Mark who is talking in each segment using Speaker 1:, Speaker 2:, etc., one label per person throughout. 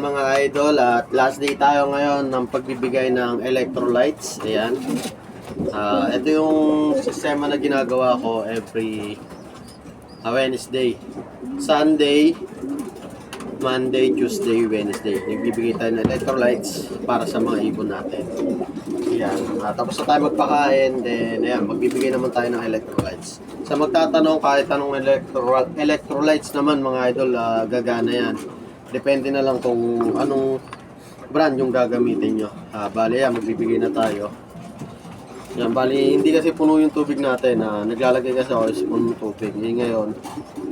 Speaker 1: mga idol at last day tayo ngayon ng pagbibigay ng electrolytes. Ayan. Ah, ito yung sistema na ginagawa ko every ah, Wednesday. Sunday, Monday, Tuesday, Wednesday. Nagbibigay tayo ng electrolytes para sa mga ibon natin. Ayan. Ah, tapos na tayo magpakain, then ayan, magbibigay naman tayo ng electrolytes. Sa magtatanong kahit anong electro electrolytes naman mga idol, ah, gagana yan. Depende na lang kung anong brand yung gagamitin nyo. Ah, bali yan, magbibigay na tayo. Yan, bali, hindi kasi puno yung tubig natin. Ah, naglalagay kasi ako puno ng tubig. Eh, ngayon,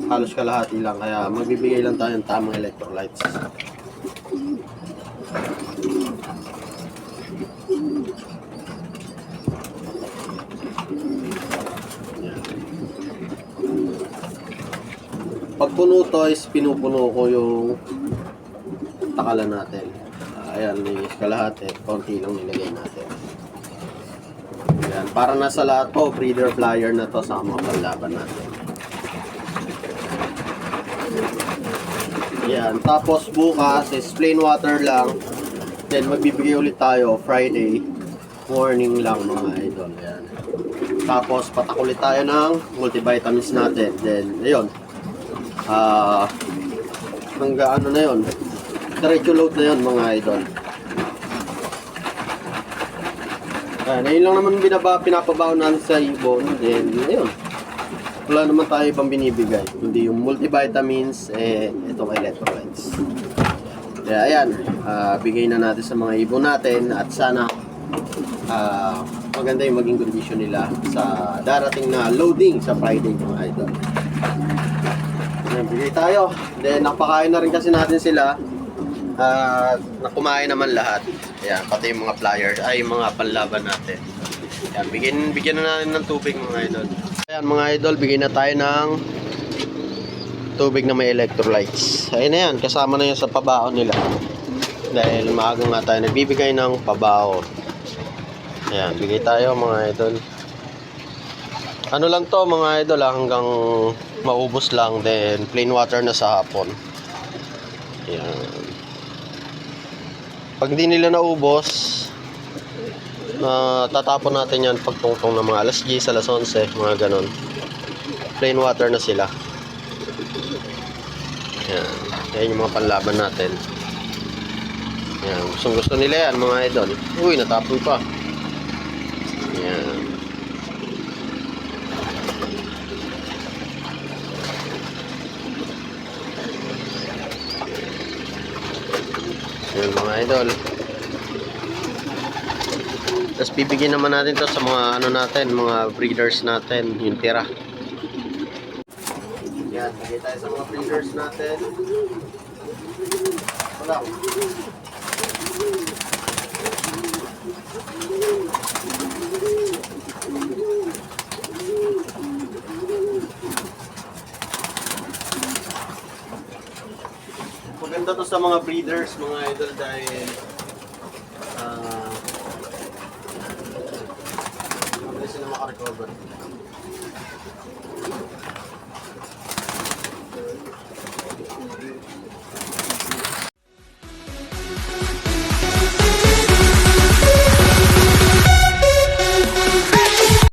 Speaker 1: halos kalahati lang. Kaya magbibigay lang tayo ng tamang electrolytes. Pag puno to is pinupuno ko yung takalan natin. Ayan, linis kalahati. Konti lang nilagay natin. Ayan, para nasa lahat to, breeder flyer na to sa mga panlaban natin. Ayan, tapos bukas is plain water lang. Then magbibigay ulit tayo Friday morning lang mga idol. Ayan. Tapos patak ulit tayo ng multivitamins natin. Then, ayun. Ah, hangga ano na yon diretso load na yon mga idol. Ayan, ayun lang naman binaba, pinapabaw natin sa ibon then ayun. Wala naman tayo ibang binibigay hindi yung multivitamins eh itong electrolytes. Kaya ayan ah, bigay na natin sa mga ibon natin at sana ah, maganda yung maging condition nila sa darating na loading sa Friday mga idol Ayan, tayo. Then, napakain na rin kasi natin sila. At nakumain naman lahat. Ayan, pati yung mga flyers, ay yung mga panlaban natin. Ayan, bigyan, bigyan na natin ng tubig mga idol. Ayan mga idol, bigyan na tayo ng tubig na may electrolytes. Ayun na yan, kasama na yan sa pabaon nila. Dahil maaga nga tayo nagbibigay ng pabaon. Ayan, bigay tayo mga idol. Ano lang to mga idol ah, hanggang maubos lang then plain water na sa hapon. Yan. Pag hindi nila naubos, na tatapon natin yan pagtungtong ng mga alas 10, alas 11, mga ganon. Plain water na sila. Yan. Yan yung mga panlaban natin. Yan. Gustong gusto nila yan mga idol. Uy, natapon pa. Yan. Yun mga idol. Tapos bibigyan naman natin to sa mga ano natin, mga breeders natin, yung tira. Yan, bigay tayo sa mga breeders natin. Wala. Maganda to sa mga breeders, mga idol dahil ah, uh, mabilis sila makarecover.